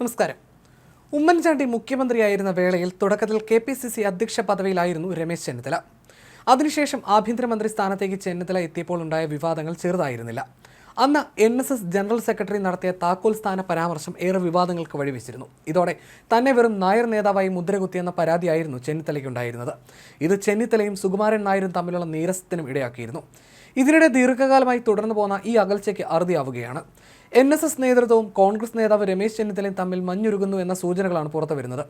നമസ്കാരം. ഉമ്മൻചാണ്ടി മുഖ്യമന്ത്രിയായിരുന്ന വേളയിൽ തുടക്കത്തിൽ കെ പി സി സി അധ്യക്ഷ പദവിയിലായിരുന്നു രമേശ് ചെന്നിത്തല. അതിനുശേഷം ആഭ്യന്തരമന്ത്രി സ്ഥാനത്തേക്ക് ചെന്നിത്തല എത്തിയപ്പോൾ ഉണ്ടായ വിവാദങ്ങൾ ചെറുതായിരുന്നില്ല. അന്ന് N S S general secretary നടത്തിയ താക്കോൽ സ്ഥാന പരാമർശം ഏറെ വിവാദങ്ങൾക്ക് വഴിവെച്ചിരുന്നു. ഇതോടെ തന്നെ വെറും നായർ നേതാവായി മുദ്രകുത്തിയെന്ന പരാതിയായിരുന്നു ചെന്നിത്തലയ്ക്കുണ്ടായിരുന്നത്. ഇത് ചെന്നിത്തലയും സുകുമാരൻ നായരും തമ്മിലുള്ള നീരസത്തിനും ഇടയാക്കിയിരുന്നു. ഇതിനിടെ ദീർഘകാലമായി തുടർന്നു പോകുന്ന ഈ അകൽച്ചയ്ക്ക് അറുതിയാവുകയാണ്. എൻ എസ് എസ് നേതൃത്വവും കോൺഗ്രസ് നേതാവ് രമേശ് ചെന്നിത്തലയും തമ്മിൽ മഞ്ഞുരുകുന്നു എന്ന സൂചനകളാണ് പുറത്തു വരുന്നത്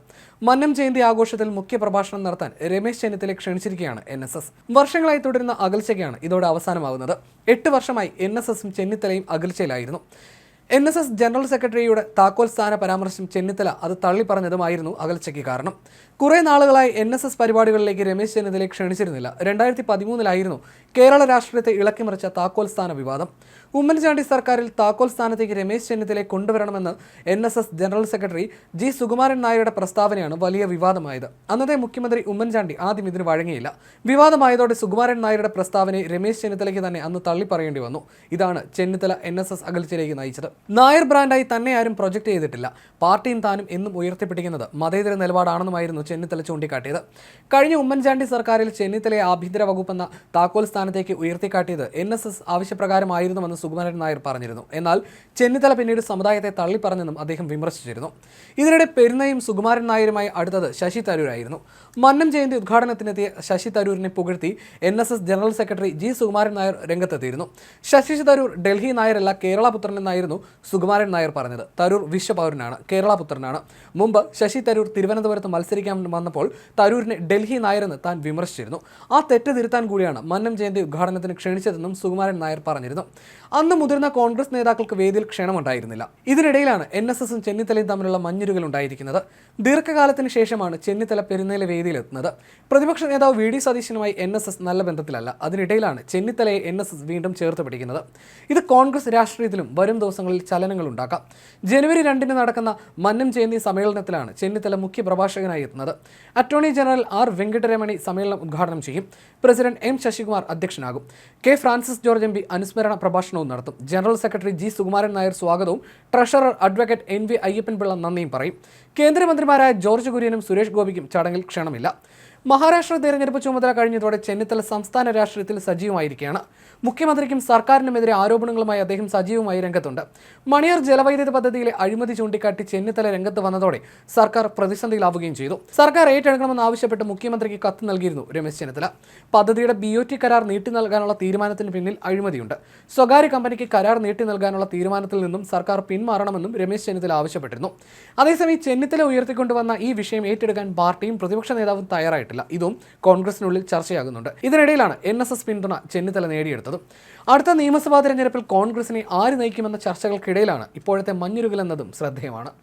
മന്നം ജയന്തി ആഘോഷത്തിൽ മുഖ്യ പ്രഭാഷണം നടത്താൻ രമേശ് ചെന്നിത്തല ക്ഷണിച്ചിരിക്കുകയാണ് എൻ എസ് എസ്. വർഷങ്ങളായി തുടരുന്ന അകൽച്ചയ്ക്കാണ് ഇതോടെ അവസാനമാകുന്നത് എട്ട് വർഷമായി എൻ എസ് എസും ചെന്നിത്തലയും അകൽച്ചയിലായിരുന്നു. എൻ എസ് എസ് ജനറൽ സെക്രട്ടറിയുടെ താക്കോൽ സ്ഥാന പരാമർശം ചെന്നിത്തല അത് തള്ളിപ്പറഞ്ഞതുമായിരുന്നു അകൽച്ചയ്ക്ക് കാരണം. കുറേ നാളുകളായി എൻ എസ് എസ് പരിപാടികളിലേക്ക് രമേശ് ചെന്നിത്തലയെ ക്ഷണിച്ചിരുന്നില്ല. രണ്ടായിരത്തി പതിമൂന്നിലായിരുന്നു കേരള രാഷ്ട്രീയത്തെ ഇളക്കിമറിച്ച താക്കോൽ സ്ഥാന വിവാദം. ഉമ്മൻചാണ്ടി സർക്കാരിൽ താക്കോൽ സ്ഥാനത്തേക്ക് രമേശ് ചെന്നിത്തലയെ കൊണ്ടുവരണമെന്ന് N S S general secretary G Sukumaran നായരുടെ പ്രസ്താവനയാണ് വലിയ വിവാദമായത്. അന്നത്തെ മുഖ്യമന്ത്രി ഉമ്മൻചാണ്ടി ആദ്യം ഇതിന് വഴങ്ങിയില്ല. വിവാദമായതോടെ സുകുമാരൻ നായരുടെ പ്രസ്താവനയെ രമേശ് ചെന്നിത്തലയ്ക്ക് തന്നെ അന്ന് തള്ളിപ്പറയേണ്ടി വന്നു. ഇതാണ് ചെന്നിത്തല എൻ എസ് എസ് അകൽച്ചയിലേക്ക് നയിച്ചത്. നായർ ബ്രാൻഡായി തന്നെ ആരും പ്രൊജക്റ്റ് ചെയ്തിട്ടില്ല. പാർട്ടിയും താനും എന്നും ഉയർത്തിപ്പിടിക്കുന്നത് മതേതര നിലപാടാണെന്നുമായിരുന്നു ചെന്നിത്തല ചൂണ്ടിക്കാട്ടിയത്. കഴിഞ്ഞ ഉമ്മൻചാണ്ടി സർക്കാരിൽ ചെന്നിത്തലയെ ആഭ്യന്തര വകുപ്പെന്ന താക്കോൽ സ്ഥാനത്തേക്ക് ഉയർത്തിക്കാട്ടിയത് എൻ എസ് എസ് ആവശ്യപ്രകാരമായിരുന്നുവെന്ന് സുകുമാരൻ നായർ പറഞ്ഞിരുന്നു. എന്നാൽ ചെന്നിത്തല പിന്നീട് സമുദായത്തെ തള്ളിപ്പറഞ്ഞെന്നും അദ്ദേഹം വിമർശിച്ചിരുന്നു. ഇതിനിടെ പെരുന്നയും സുകുമാരൻ നായരുമായി അടുത്തത് ശശി തരൂരായിരുന്നു. മന്നം ജയന്തി ഉദ്ഘാടനത്തിനെത്തിയ ശശി തരൂരിനെ പുകഴ്ത്തി N S S general secretary G Sukumaran Nair രംഗത്തെത്തിയിരുന്നു. ശശി തരൂർ ഡൽഹി നായരല്ല കേരള പുത്രൻ എന്നായിരുന്നു സുകുമാരൻ നായർ പറഞ്ഞത്. തരൂർ വിശ്വപൗരനാണ് കേരള പുത്രനാണ് മുമ്പ് ശശി തരൂർ തിരുവനന്തപുരത്ത് മത്സരിക്കാൻ വന്നപ്പോൾ തരൂരിനെ ഡൽഹി നായരെന്ന് താൻ വിമർശിച്ചിരുന്നു. ആ തെറ്റ് തിരുത്താൻ കൂടിയാണ് മന്നം ജയന്തി ഉദ്ഘാടനത്തിന് ക്ഷണിച്ചതെന്നും സുകുമാരൻ നായർ പറഞ്ഞിരുന്നു. അന്ന് മുതിർന്ന കോൺഗ്രസ് നേതാക്കൾക്ക് വേദിയിൽ ക്ഷണമുണ്ടായിരുന്നില്ല. ഇതിനിടയിലാണ് എൻ എസ് എസും ചെന്നിത്തലയും തമ്മിലുള്ള മഞ്ഞുരുകൾ ഉണ്ടായിരിക്കുന്നത്. ദീർഘകാലത്തിന് ശേഷമാണ് ചെന്നിത്തല പെരുന്നേല വേദിയിലെത്തുന്നത്. പ്രതിപക്ഷ നേതാവ് വി ഡി സതീശനുമായി എൻ എസ് എസ് നല്ല ബന്ധത്തിലല്ല. അതിനിടയിലാണ് ചെന്നിത്തലയെ എൻ എസ് എസ് വീണ്ടും ചേർത്ത് പിടിക്കുന്നത്. ഇത് കോൺഗ്രസ് രാഷ്ട്രീയത്തിലും വരും ദിവസങ്ങളിൽ ചലനങ്ങൾ ഉണ്ടാക്കാം ജനുവരി രണ്ടിന് നടക്കുന്ന മന്നം ജയന്തി സമ്മേളനത്തിലാണ് ചെന്നിത്തല മുഖ്യ പ്രഭാഷകനായി എത്തുന്നത്. അറ്റോർണി ജനറൽ ആർ വെങ്കടരമണി സമ്മേളനം ഉദ്ഘാടനം ചെയ്യും. President M Sasikumar അധ്യക്ഷനാകും. K Francis George M P അനുസ്മരണ പ്രഭാഷണവും നടത്തും. General secretary G Sukumaran Nair സ്വാഗതവും treasurer advocate N V Ayyappan Pillai നന്ദിയും പറയും. കേന്ദ്രമന്ത്രിമാരായ ജോർജ് കുര്യനും സുരേഷ് ഗോപിക്കും ചടങ്ങിൽ ക്ഷണമില്ല. മഹാരാഷ്ട്ര തെരഞ്ഞെടുപ്പ് ചുമതല കഴിഞ്ഞതോടെ ചെന്നിത്തല സംസ്ഥാന രാഷ്ട്രീയത്തിൽ സജീവമായിരിക്കുകയാണ്. മുഖ്യമന്ത്രിക്കും സർക്കാരിനുമെതിരെ ആരോപണങ്ങളുമായി അദ്ദേഹം സജീവമായി രംഗത്തുണ്ട്. മണിയാർ ജലവൈദ്യുത പദ്ധതിയിലെ അഴിമതി ചൂണ്ടിക്കാട്ടി ചെന്നിത്തല രംഗത്ത് വന്നതോടെ സർക്കാർ പ്രതിസന്ധിയിലാവുകയും ചെയ്തു. സർക്കാർ ഏറ്റെടുക്കണമെന്ന് ആവശ്യപ്പെട്ട് മുഖ്യമന്ത്രിക്ക് കത്ത് നൽകിയിരുന്നു രമേശ് ചെന്നിത്തല. പദ്ധതിയുടെ ബി ഒ ടി കരാർ നീട്ടി നൽകാനുള്ള തീരുമാനത്തിന് പിന്നിൽ അഴിമതിയുണ്ട്. സ്വകാര്യ കമ്പനിക്ക് കരാർ നീട്ടി നൽകാനുള്ള തീരുമാനത്തിൽ നിന്നും സർക്കാർ പിന്മാറണമെന്നും രമേശ് ചെന്നിത്തല ആവശ്യപ്പെട്ടിരുന്നു. അതേസമയം ചെന്നിത്തല ഉയർത്തിക്കൊണ്ടുവന്ന ഈ വിഷയം ഏറ്റെടുക്കാൻ പാർട്ടിയും പ്രതിപക്ഷ നേതാവും തയ്യാറായിട്ടില്ല. ഇതും കോൺഗ്രസിനുള്ളിൽ ചർച്ചയാകുന്നുണ്ട്. ഇതിനിടയിലാണ് എൻ എസ് എസ് പിന്തുണ ചെന്നിത്തല നേടിയെടുത്തത്. അടുത്ത നിയമസഭാ തെരഞ്ഞെടുപ്പിൽ കോൺഗ്രസിനെ ആര് നയിക്കുമെന്ന ചർച്ചകൾക്കിടയിലാണ് ഇപ്പോഴത്തെ മഞ്ഞുരുകൽ എന്നതും ശ്രദ്ധേയമാണ്.